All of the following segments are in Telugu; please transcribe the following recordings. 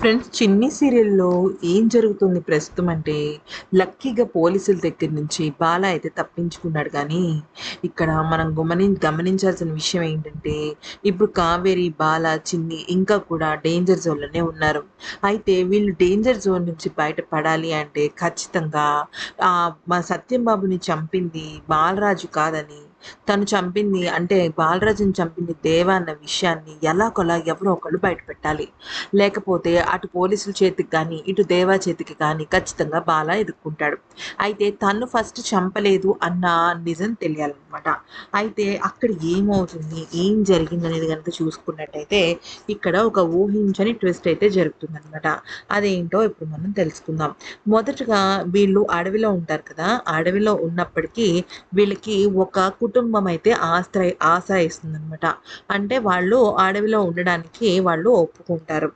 ఫ్రెండ్స్ చిన్ని సీరియల్లో ఏం జరుగుతుంది ప్రస్తుతం అంటే లక్కీగా పోలీసుల దగ్గర నుంచి బాల అయితే తప్పించుకున్నాడు. కానీ ఇక్కడ మనం గమని గమనించాల్సిన విషయం ఏంటంటే ఇప్పుడు కావేరి బాల చిన్ని ఇంకా కూడా డేంజర్ జోన్లోనే ఉన్నారు. అయితే వీళ్ళు డేంజర్ జోన్ నుంచి బయటపడాలి అంటే ఖచ్చితంగా మా సత్యం బాబుని చంపింది బాలరాజు కాదని తను చంపింది అంటే బాలరాజుని చంపింది దేవ అన్న విషయాన్ని ఎలా కొలా ఎవరో ఒకళ్ళు బయట పెట్టాలి. లేకపోతే అటు పోలీసుల చేతికి కానీ ఇటు దేవా చేతికి కానీ ఖచ్చితంగా బాల ఎదుర్కొంటాడు. అయితే తను ఫస్ట్ చంపలేదు అన్న నిజం తెలియాలన్నమాట. అయితే అక్కడ ఏమవుతుంది ఏం జరిగింది అనేది కనుక చూసుకున్నట్టయితే ఇక్కడ ఒక ఊహించని ట్విస్ట్ అయితే జరుగుతుందనమాట అదేంటో ఇప్పుడు మనం తెలుసుకుందాం. మొదటగా వీళ్ళు అడవిలో ఉంటారు కదా అడవిలో ఉన్నప్పటికీ వీళ్ళకి ఒక కుటుంబం అయితే ఆశ్రయి ఆశ్రయిస్తుంది అనమాట అంటే వాళ్ళు అడవిలో ఉండడానికి వాళ్ళు ఒప్పుకుంటారు.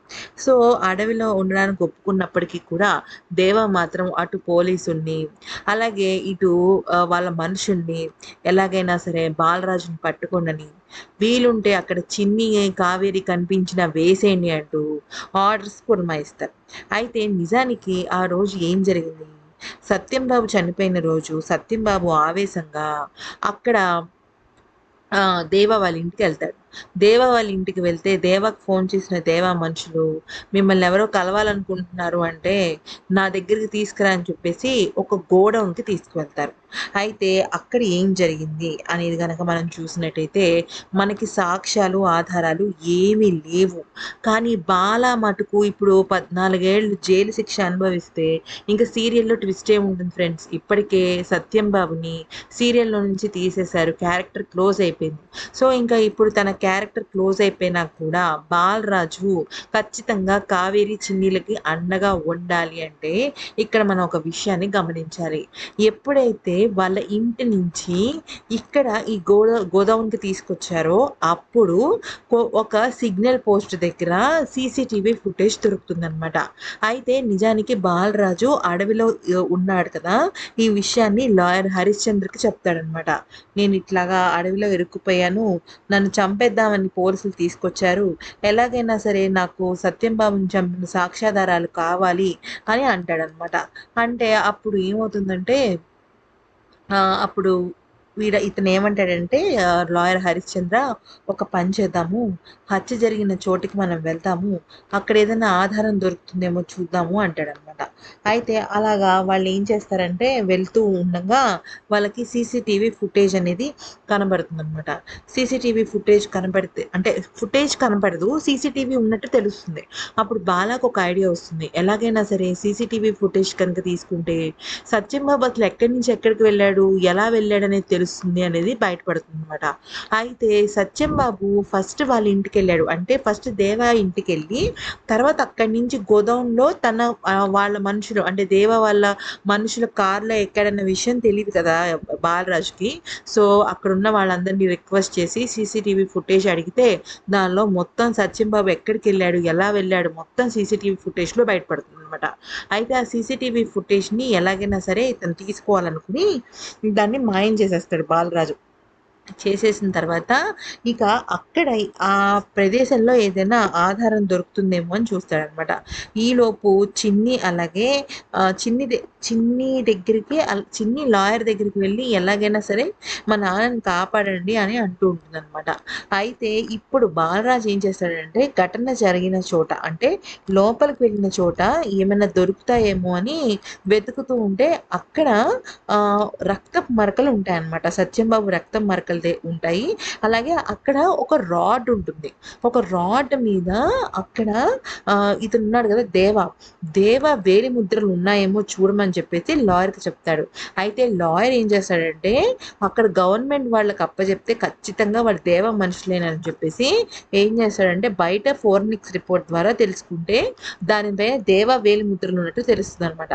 సో అడవిలో ఉండడానికి ఒప్పుకున్నప్పటికీ కూడా దేవ మాత్రం అటు పోలీసుని అలాగే ఇటు వాళ్ళ మనుషుల్ని ఎలాగైనా సరే బాలరాజుని పట్టుకోండని వీలుంటే అక్కడ చిన్ని కావేరి కనిపించిన వేసేయండి అంటూ ఆర్డర్స్ పురమాయిస్తారు. అయితే నిజానికి ఆ రోజు ఏం జరిగింది? సత్యంబాబు చనిపోయిన రోజు సత్యంబాబు ఆవేశంగా అక్కడ దేవ వాళ్ళ ఇంటికి వెళ్తాడు. దేవ వాళ్ళ ఇంటికి వెళ్తే దేవకు ఫోన్ చేసిన దేవ మనుషులు మిమ్మల్ని ఎవరో కలవాలనుకుంటున్నారు అంటే నా దగ్గరికి తీసుకురా అని చెప్పేసి ఒక గోడౌన్కి తీసుకువెళ్తారు. అయితే అక్కడ ఏం జరిగింది అనేది కనుక మనం చూసినట్టయితే మనకి సాక్ష్యాలు ఆధారాలు ఏమీ లేవు. కానీ బాలా మటుకు ఇప్పుడు పద్నాలుగేళ్ళు జైలు శిక్ష అనుభవిస్తే ఇంకా సీరియల్లో ట్విస్ట్ ఏముంటుంది ఫ్రెండ్స్? ఇప్పటికే సత్యం బాబుని సీరియల్లో నుంచి తీసేశారు క్యారెక్టర్ క్లోజ్ అయిపోయింది. సో ఇంకా ఇప్పుడు తన క్యారెక్టర్ క్లోజ్ అయిపోయినా కూడా బాలరాజు ఖచ్చితంగా కావేరి చిన్నీలకి అండగా ఉండాలి అంటే ఇక్కడ మనం ఒక విషయాన్ని గమనించాలి. ఎప్పుడైతే వాళ్ళ ఇంటి నుంచి ఇక్కడ ఈ గోడ గోదావరికి తీసుకొచ్చారో అప్పుడు ఒక సిగ్నల్ పోస్ట్ దగ్గర సీసీటీవీ ఫుటేజ్ దొరుకుతుందనమాట అయితే నిజానికి బాలరాజు అడవిలో ఉన్నాడు కదా ఈ విషయాన్ని లాయర్ హరిశ్చంద్రకి చెప్తాడనమాట నేను ఇట్లాగా అడవిలో ఇరుక్కుపోయాను నన్ను చంపే చేద్దామని పోలీసులు తీసుకొచ్చారు. ఎలాగైనా సరే నాకు సత్యం బాబుని చంపిన సాక్ష్యాధారాలు కావాలి అని అంటాడనమాట అంటే అప్పుడు ఏమవుతుందంటే అప్పుడు వీడ ఇతను ఏమంటాడంటే లాయర్ హరిశ్చంద్ర ఒక పని చేద్దాము హత్య జరిగిన చోటికి మనం వెళ్తాము అక్కడ ఏదైనా ఆధారం దొరుకుతుందేమో చూద్దాము అంటాడనమాట. అయితే అలాగా వాళ్ళు ఏం చేస్తారంటే వెళ్తూ ఉండగా వాళ్ళకి సీసీటీవీ ఫుటేజ్ అనేది కనబడుతుందనమాట. సీసీటీవీ ఫుటేజ్ కనబడితే అంటే ఫుటేజ్ కనబడదు సీసీటీవీ ఉన్నట్టు తెలుస్తుంది. అప్పుడు బాలాకు ఒక ఐడియా వస్తుంది. ఎలాగైనా సరే సీసీటీవీ ఫుటేజ్ కనుక తీసుకుంటే సత్యం బాబు అసలు ఎక్కడి నుంచి ఎక్కడికి వెళ్ళాడు ఎలా వెళ్ళాడు అనేది తెలుస్తుంది అనేది బయటపడుతుంది అనమాట అయితే సత్యం బాబు ఫస్ట్ వాళ్ళ ఇంటికి వెళ్ళాడు. అంటే ఫస్ట్ దేవా ఇంటికి వెళ్ళి తర్వాత అక్కడి నుంచి గోదాంలో తన వాళ్ళ మనుషులు అంటే దేవ వాళ్ళ మనుషుల కార్లో ఎక్కడన్న విషయం తెలియదు కదా బాలరాజుకి. సో అక్కడ ఉన్న వాళ్ళందరినీ రిక్వెస్ట్ చేసి సీసీటీవీ ఫుటేజ్ అడిగితే దానిలో మొత్తం సత్యం బాబు ఎక్కడికి వెళ్ళాడు ఎలా వెళ్ళాడు మొత్తం సీసీటీవీ ఫుటేజ్లో బయటపడుతుంది. అనమాట అయితే ఆ సీసీటీవీ ఫుటేజ్ని ఎలాగైనా సరే ఇతను తీసుకోవాలనుకుని దాన్ని మాయం చేసేస్తాడు బాలరాజు. చేసేసిన తర్వాత ఇక అక్కడ ఆ ప్రదేశంలో ఏదైనా ఆధారం దొరుకుతుందేమో అని చూస్తాడనమాట ఈలోపు చిన్ని అలాగే చిన్ని చిన్ని దగ్గరికి చిన్ని లాయర్ దగ్గరికి వెళ్ళి ఎలాగైనా సరే మా నాన్నని కాపాడండి అని అంటూ ఉంటుంది అనమాట అయితే ఇప్పుడు బాలరాజు ఏం చేస్తాడంటే ఘటన జరిగిన చోట అంటే లోపలికి వెళ్ళిన చోట ఏమైనా దొరుకుతాయేమో అని వెతుకుతూ ఉంటే అక్కడ రక్తపు మరకలు ఉంటాయన్నమాట. సత్యంబాబు రక్తం మరకలు ఉంటాయి. అలాగే అక్కడ ఒక రాడ్ ఉంటుంది. ఒక రాడ్ మీద అక్కడ ఇతను ఉన్నాడు కదా దేవ. దేవ వేలి ముద్రలు ఉన్నాయేమో చూడమని చెప్పేసి లాయర్కి చెప్తాడు. అయితే లాయర్ ఏం చేస్తాడంటే అక్కడ గవర్నమెంట్ వాళ్ళకి అప్పచెప్తే ఖచ్చితంగా వాళ్ళు దేవ మనుషులేనని చెప్పేసి ఏం చేస్తాడంటే బయట ఫోర్నిక్స్ రిపోర్ట్ ద్వారా తెలుసుకుంటే దానిపైన దేవ వేలి ముద్రలు ఉన్నట్టు తెలుస్తుంది అనమాట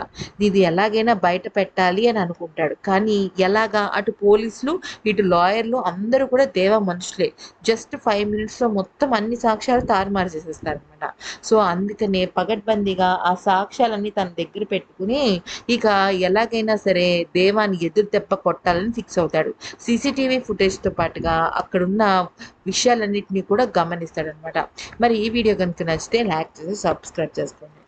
ఇది ఎలాగైనా బయట పెట్టాలి అని అనుకుంటాడు. కానీ ఎలాగా అటు పోలీసులు ఇటు లాయర్లు ట్రైలర్‌లో అందరూ కూడా దేవ మనుషులే. జస్ట్ ఫైవ్ మినిట్స్‌లో మొత్తం అన్ని సాక్ష్యాలు తారుమారు చేసేస్తారు అనమాట సో, అందుకనే పగడ్బందీగా ఆ సాక్ష్యాలన్నీ తన దగ్గర పెట్టుకుని ఇక ఎలాగైనా సరే దేవాన్ని ఎదురు దెబ్బ కొట్టాలని ఫిక్స్ అవుతాడు. సీసీటీవీ ఫుటేజ్‌తో పాటుగా అక్కడున్న విషయాలన్నిటిని కూడా గమనిస్తాడనమాట. మరి ఈ వీడియో కనుక నచ్చితే లైక్ చేసి సబ్స్క్రైబ్ చేసుకోండి.